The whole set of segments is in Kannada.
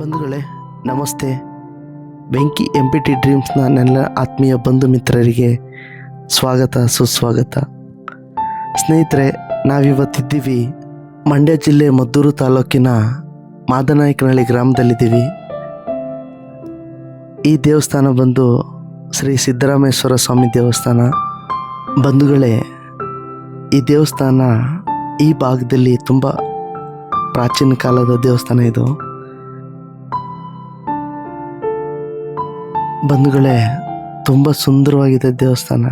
ಬಂಧುಗಳೇ, ನಮಸ್ತೆ. ಬೆಂಕಿ ಎಂ ಪಿ ಟಿ ಡ್ರೀಮ್ಸ್ನ ನನ್ನ ಆತ್ಮೀಯ ಬಂಧು ಮಿತ್ರರಿಗೆ ಸ್ವಾಗತ, ಸುಸ್ವಾಗತ. ಸ್ನೇಹಿತರೆ, ನಾವಿವತ್ತಿದ್ದೀವಿ ಮಂಡ್ಯ ಜಿಲ್ಲೆ ಮದ್ದೂರು ತಾಲೂಕಿನ ಮಾದನಾಯಕನಹಳ್ಳಿ ಗ್ರಾಮದಲ್ಲಿದ್ದೀವಿ. ಈ ದೇವಸ್ಥಾನ ಬಂದು ಶ್ರೀ ಸಿದ್ದರಾಮೇಶ್ವರ ಸ್ವಾಮಿ ದೇವಸ್ಥಾನ. ಬಂಧುಗಳೇ, ಈ ದೇವಸ್ಥಾನ ಈ ಭಾಗದಲ್ಲಿ ತುಂಬ ಪ್ರಾಚೀನ ಕಾಲದ ದೇವಸ್ಥಾನ ಇದು. ಬಂಧುಗಳೇ ತುಂಬ ಸುಂದರವಾಗಿದೆ ದೇವಸ್ಥಾನ.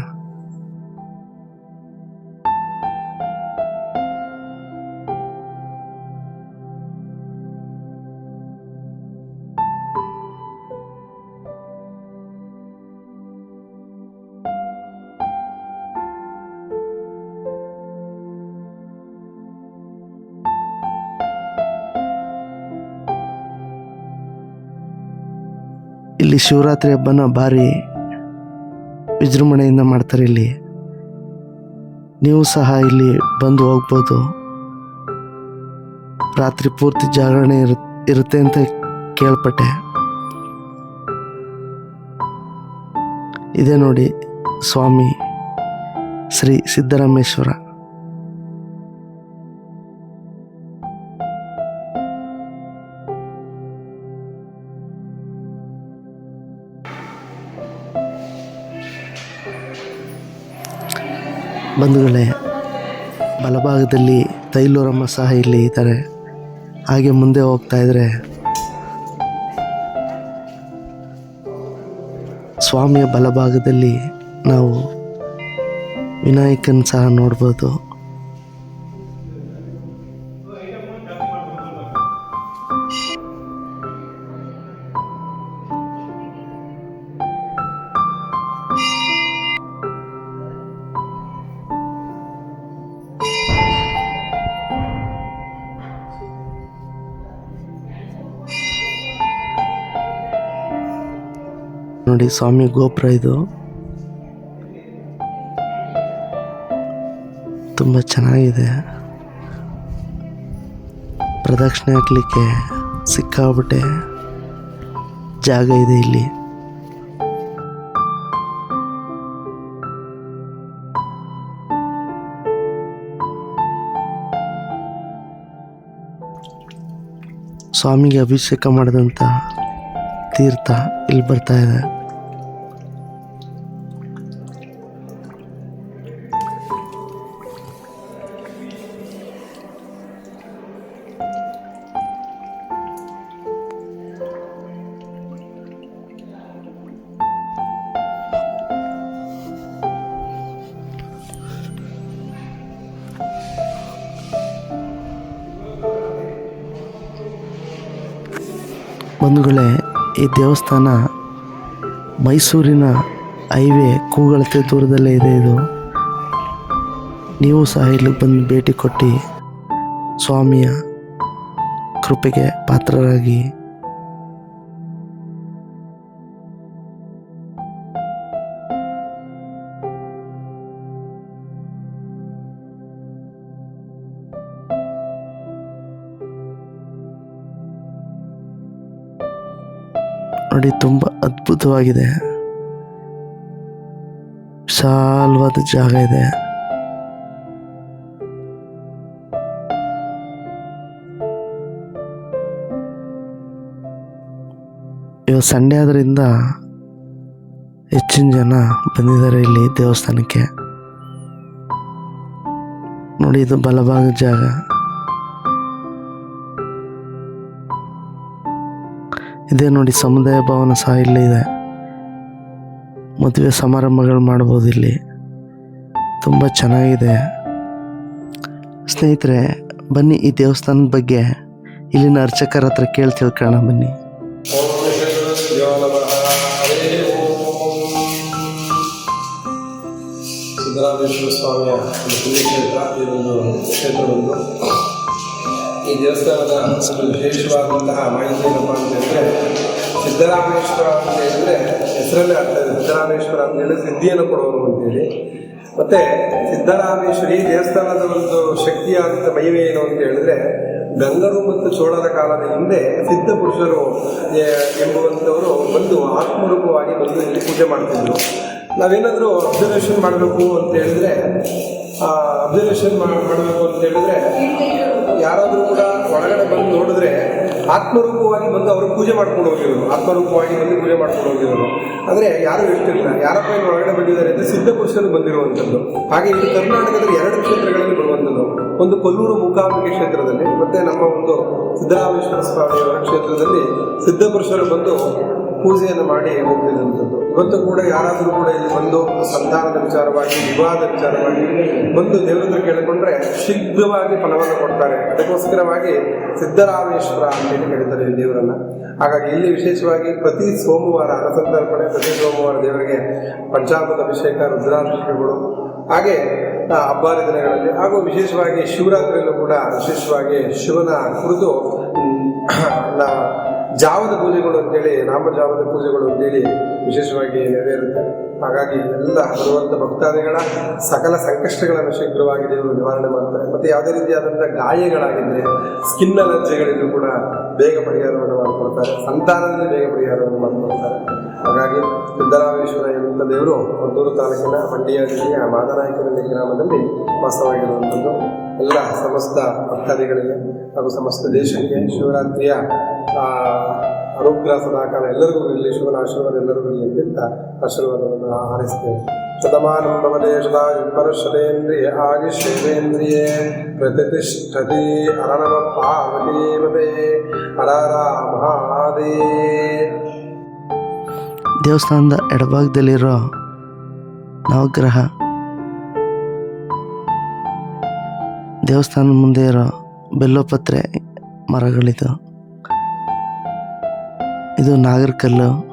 ಇಲ್ಲಿ ಶಿವರಾತ್ರಿ ಹಬ್ಬನ ಭಾರಿ ವಿಜೃಂಭಣೆಯಿಂದ ಮಾಡ್ತಾರೆ ಇಲ್ಲಿ. ನೀವು ಸಹ ಇಲ್ಲಿ ಬಂದು ಹೋಗ್ಬೋದು. ರಾತ್ರಿ ಪೂರ್ತಿ ಜಾಗರಣೆ ಇರು, ಇರುತ್ತೆ ಅಂತ ಕೇಳ್ಪಟ್ಟೆ. ಇದೆ ನೋಡಿ ಸ್ವಾಮಿ ಶ್ರೀ ಸಿದ್ದರಾಮೇಶ್ವರ. ಬಂಧುಗಳೇ, ಬಲಭಾಗದಲ್ಲಿ ತೈಲೂರಮ್ಮ ಸಹ ಇಲ್ಲಿ ಇದ್ದಾರೆ. ಹಾಗೆ ಮುಂದೆ ಹೋಗ್ತಾ ಇದ್ರೆ ಸ್ವಾಮಿಯ ಬಲಭಾಗದಲ್ಲಿ ನಾವು ವಿನಾಯಕನ್ ಸಹ ನೋಡ್ಬೋದು. ನೋಡಿ, ಸ್ವಾಮಿ ಗೋಪುರ ಇದು. ತುಂಬ ಚೆನ್ನಾಗಿದೆ. ಪ್ರದಕ್ಷಿಣೆ ಹಾಕ್ಲಿಕ್ಕೆ ಸಿಕ್ಕಾಬಿಟ್ಟೆ ಜಾಗ ಇದೆ ಇಲ್ಲಿ. ಸ್ವಾಮಿಗೆ ಅಭಿಷೇಕ ಮಾಡಿದಂಥ ತೀರ್ಥ ಇಲ್ಲಿ ಬರ್ತಾ ಇದೆ. ಬಂಧುಗಳೇ, ಈ ದೇವಸ್ಥಾನ ಮೈಸೂರಿನ ಹೈವೇ ಕೂಗಳತೆ ದೂರದಲ್ಲೇ ಇದೆ ಇದು. ನೀವು ಸಹ ಇಲ್ಲಿಗೆ ಬಂದು ಭೇಟಿ ಕೊಟ್ಟು ಸ್ವಾಮಿಯ ಕೃಪೆಗೆ ಪಾತ್ರರಾಗಿ ನೋಡಿ, ತುಂಬ ಅದ್ಭುತವಾಗಿದೆ. ವಿಶಾಲವಾದ ಜಾಗ ಇದೆ. ಇವಾಗ ಸಂಡೇ ಆದ್ರಿಂದ ಹೆಚ್ಚಿನ ಜನ ಬಂದಿದ್ದಾರೆ ಇಲ್ಲಿ ದೇವಸ್ಥಾನಕ್ಕೆ. ನೋಡಿ, ಇದು ಬಲಭಾಗದ ಜಾಗ. ಇದೇ ನೋಡಿ, ಸಮುದಾಯ ಭವನ ಸಹ ಇಲ್ಲಿ ಇದೆ. ಮದುವೆ ಸಮಾರಂಭಗಳು ಮಾಡ್ಬೋದು ಇಲ್ಲಿ. ತುಂಬ ಚೆನ್ನಾಗಿದೆ. ಸ್ನೇಹಿತರೆ, ಬನ್ನಿ ಈ ದೇವಸ್ಥಾನದ ಬಗ್ಗೆ ಇಲ್ಲಿನ ಅರ್ಚಕರ ಹತ್ರ ಕೇಳಿ ತಿಳ್ಕೊಳ್ಳೋಣ ಬನ್ನಿ. ಸಿದ್ದರಾಮೇಶ್ವರ ಸ್ವಾಮಿಯ ಕ್ಷೇತ್ರ ಇದೊಂದು ಕ್ಷೇತ್ರವೊಂದು. ಈ ದೇವಸ್ಥಾನದ ಒಂದು ವಿಶೇಷವಾದಂತಹ ಮಾಹಿತಿ ಏನಪ್ಪ ಅಂತ ಹೇಳಿದ್ರೆ, ಸಿದ್ದರಾಮೇಶ್ವರ ಅಂತ ಹೇಳಿದ್ರೆ ಹೆಸರಲ್ಲೇ ಅರ್ಥ ಇದೆ. ಸಿದ್ದರಾಮೇಶ್ವರ ಅಂತ ಹೇಳಿದ್ರೆ ಸಿದ್ಧಿಯನ್ನು ಕೊಡೋರು ಅಂತೇಳಿ ಮತ್ತೆ ಸಿದ್ದರಾಮೇಶ್ವರಿ ದೇವಸ್ಥಾನದ ಒಂದು ಶಕ್ತಿಯಾದಂಥ ಮಹಿಮೆ ಏನು ಅಂತ ಹೇಳಿದ್ರೆ, ಗಂಗರು ಮತ್ತು ಚೋಳರ ಕಾಲದ ಹಿಂದೆ ಸಿದ್ಧ ಪುರುಷರು ಎಂಬುವಂಥವರು ಬಂದು ಆತ್ಮರೂಪವಾಗಿ ಬಂದು ಇಲ್ಲಿ ಪೂಜೆ ಮಾಡ್ತಿದ್ರು. ನಾವೇನಾದರೂ ಅಬ್ಸರ್ವೇಷನ್ ಮಾಡಬೇಕು ಅಂತ ಹೇಳಿದ್ರೆ ಅಬ್ಸರ್ವೇಷನ್ ಮಾಡಬೇಕು ಅಂತ ಹೇಳಿದ್ರೆ, ಯಾರಾದರೂ ಕೂಡ ಒಳಗಡೆ ಬಂದು ನೋಡಿದ್ರೆ ಆತ್ಮರೂಪವಾಗಿ ಬಂದು ಅವರು ಪೂಜೆ ಮಾಡ್ಕೊಂಡು ಹೋಗಿರೋರು, ಆತ್ಮರೂಪವಾಗಿ ಬಂದು ಪೂಜೆ ಮಾಡ್ಕೊಂಡು ಹೋಗಿರೋರು. ಅಂದರೆ ಯಾರು ಇರ್ತಿಲ್ಲ ಯಾರಪ್ಪ ಇಲ್ಲಿ ಒಳಗಡೆ ಬಂದಿದ್ದಾರೆ ಅಂದರೆ ಸಿದ್ಧ ಪುರುಷರು ಬಂದಿರುವಂಥದ್ದು. ಹಾಗೆ ಇದು ಕರ್ನಾಟಕದಲ್ಲಿ ಎರಡು ಕ್ಷೇತ್ರಗಳಲ್ಲಿ ಬರುವಂಥದ್ದು. ಒಂದು ಕೊಲ್ಲೂರು ಮೂಕಾಂಬಿಕೆ ಕ್ಷೇತ್ರದಲ್ಲಿ, ಮತ್ತು ನಮ್ಮ ಒಂದು ಸಿದ್ದರಾಮೇಶ್ವರ ಸ್ವಾಮಿಯವರ ಕ್ಷೇತ್ರದಲ್ಲಿ ಸಿದ್ಧ ಪುರುಷರು ಬಂದು ಪೂಜೆಯನ್ನು ಮಾಡಿ ಹೋಗ್ತಿದ್ದಂಥದ್ದು ಇವತ್ತು ಕೂಡ ಯಾರಾದರೂ ಕೂಡ ಇಲ್ಲಿ ಬಂದು ಸಂತಾನದ ವಿಚಾರವಾಗಿ ವಿವಾಹದ ವಿಚಾರವಾಗಿ ಬಂದು ದೇವರತ್ರ ಕೇಳಿಕೊಂಡ್ರೆ ಶೀಘ್ರವಾಗಿ ಫಲವನ್ನು ಕೊಡ್ತಾರೆ. ಅದಕ್ಕೋಸ್ಕರವಾಗಿ ಸಿದ್ದರಾಮೇಶ್ವರ ಅಂತೇಳಿ ಹೇಳಿದ್ದಾರೆ ಈ ದೇವರನ್ನ. ಹಾಗಾಗಿ ಇಲ್ಲಿ ವಿಶೇಷವಾಗಿ ಪ್ರತಿ ಸೋಮವಾರ ಅನಸಂತರ್ಪಣೆ ಪ್ರತಿ ಸೋಮವಾರ ದೇವರಿಗೆ ಪಂಚಾಮೃತ ಅಭಿಷೇಕ, ರುದ್ರಾಭಿಷೇಕಗಳು, ಹಾಗೆ ಹಬ್ಬಾದಿ ದಿನಗಳಲ್ಲಿ, ಹಾಗೂ ವಿಶೇಷವಾಗಿ ಶಿವರಾತ್ರಿಯಲ್ಲೂ ಕೂಡ ವಿಶೇಷವಾಗಿ ಶಿವನ ಕುರಿತು ಜಾವದ ಪೂಜೆಗಳು ಅಂತೇಳಿ ನಾಮಜಾವದ ಪೂಜೆಗಳು ಅಂತೇಳಿ ವಿಶೇಷವಾಗಿ ನೆರವೇರುತ್ತೆ. ಹಾಗಾಗಿ ಎಲ್ಲ ಬರುವಂಥ ಭಕ್ತಾದಿಗಳ ಸಕಲ ಸಂಕಷ್ಟಗಳನ್ನು ಶೀಘ್ರವಾಗಿ ದೇವರು ನಿವಾರಣೆ ಮಾಡ್ತಾರೆ. ಮತ್ತು ಯಾವುದೇ ರೀತಿಯಾದಂಥ ಗಾಯಗಳಾಗಿದ್ದರೆ ಸ್ಕಿನ್ ಅಲರ್ಜಿಗಳಿದ್ರು ಕೂಡ ಬೇಗ ಪರಿಹಾರವನ್ನು ಮಾಡಿಕೊಡ್ತಾರೆ. ಸಂತಾನದಲ್ಲಿ ಬೇಗ ಪರಿಹಾರವನ್ನು ಮಾಡಿಕೊಡ್ತಾರೆ. ಹಾಗಾಗಿ ಸಿದ್ದರಾಮೇಶ್ವರ ಎಂಬ ದೇವರು ಮದ್ದೂರು ತಾಲೂಕಿನ ಮಂಡ್ಯ ಜಿಲ್ಲೆಯ ಮಾದನಾಯಕನಹಳ್ಳಿ ಗ್ರಾಮದಲ್ಲಿ ವಾಸವಾಗಿರುವಂಥದ್ದು ಎಲ್ಲ ಸಮಸ್ತ ಭಕ್ತಾದಿಗಳಿಗೆ ಹಾಗೂ ಸಮಸ್ತ ದೇಶಕ್ಕೆ ಶಿವರಾತ್ರಿಯ ಅನುಗ್ರಹ ಸದಾಕಾಲ ಎಲ್ಲರಿಗೂ ಇರಲಿ, ಶಿವನ ಆಶೀರ್ವಾದ ಎಲ್ಲರಿಗೂ ಇರಲಿ ಅಂತ ಆಶೀರ್ವಾದವನ್ನು ಹಾರೈಸ್ತೇವೆ ಶತಮಾನಂ ಭವದೇಶದಾಯು ಆಗಿ ಶಿವೇಂದ್ರಿಯೇ ಪ್ರತಿಷ್ಠತಿ ಅರಣವ ಪಾರ್ವತೀಪತೆ ಹರರ ಮಹಾದೇ. ದೇವಸ್ಥಾನದ ಎಡಭಾಗದಲ್ಲಿರೋ ನವಗ್ರಹ, ದೇವಸ್ಥಾನದ ಮುಂದೆ ಇರೋ ಬೆಲ್ಲಪತ್ರೆ ಮರಗಳಿದು ಇದು ನಾಗರಕಲ್ಲು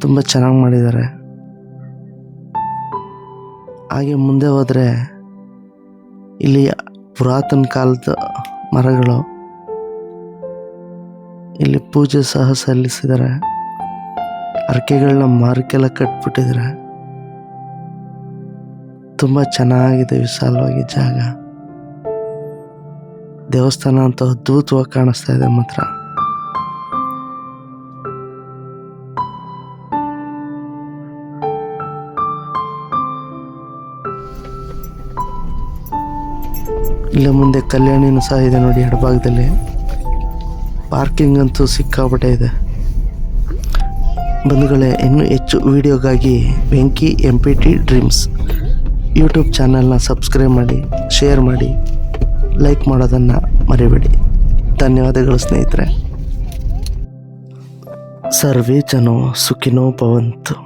ತುಂಬ ಚೆನ್ನಾಗಿ ಮಾಡಿದ್ದಾರೆ. ಹಾಗೆ ಮುಂದೆ ಹೋದರೆ ಇಲ್ಲಿ ಪುರಾತನ ಕಾಲದ ಮರಗಳು. ಇಲ್ಲಿ ಪೂಜೆ ಸಹ ಸಲ್ಲಿಸಿದ್ದಾರೆ. ಅರಕೆಗಳನ್ನ ಮಾರಕ್ಕೆಲ್ಲ ಕಟ್ಬಿಟ್ಟಿದ್ದಾರೆ. ತುಂಬ ಚೆನ್ನಾಗಿದೆ ವಿಶಾಲವಾಗಿ ಜಾಗ. ದೇವಸ್ಥಾನ ಅಂತ ಅದ್ಭುತವಾಗಿ ಕಾಣಿಸ್ತಾ ಇದೆ ಮಾತ್ರ. ಇಲ್ಲ, ಮುಂದೆ ಕಲ್ಯಾಣಿನೂ ಸಹ ಇದೆ ನೋಡಿ ಎಡಭಾಗದಲ್ಲಿ. ಪಾರ್ಕಿಂಗ್ ಅಂತೂ ಸಿಕ್ಕಾಪಟ್ಟೆ ಇದೆ. ಬಂಧುಗಳೇ, ಇನ್ನೂ ಹೆಚ್ಚು ವಿಡಿಯೋಗಾಗಿ Venki M P T dreams YouTube ಚಾನಲ್ನ ಸಬ್ಸ್ಕ್ರೈಬ್ ಮಾಡಿ, ಶೇರ್ ಮಾಡಿ, ಲೈಕ್ ಮಾಡೋದನ್ನು ಮರಿಬೇಡಿ. ಧನ್ಯವಾದಗಳು ಸ್ನೇಹಿತರೆ. ಸರ್ವೇ ಜನೋ ಸುಖಿನೋ ಭವಂತು.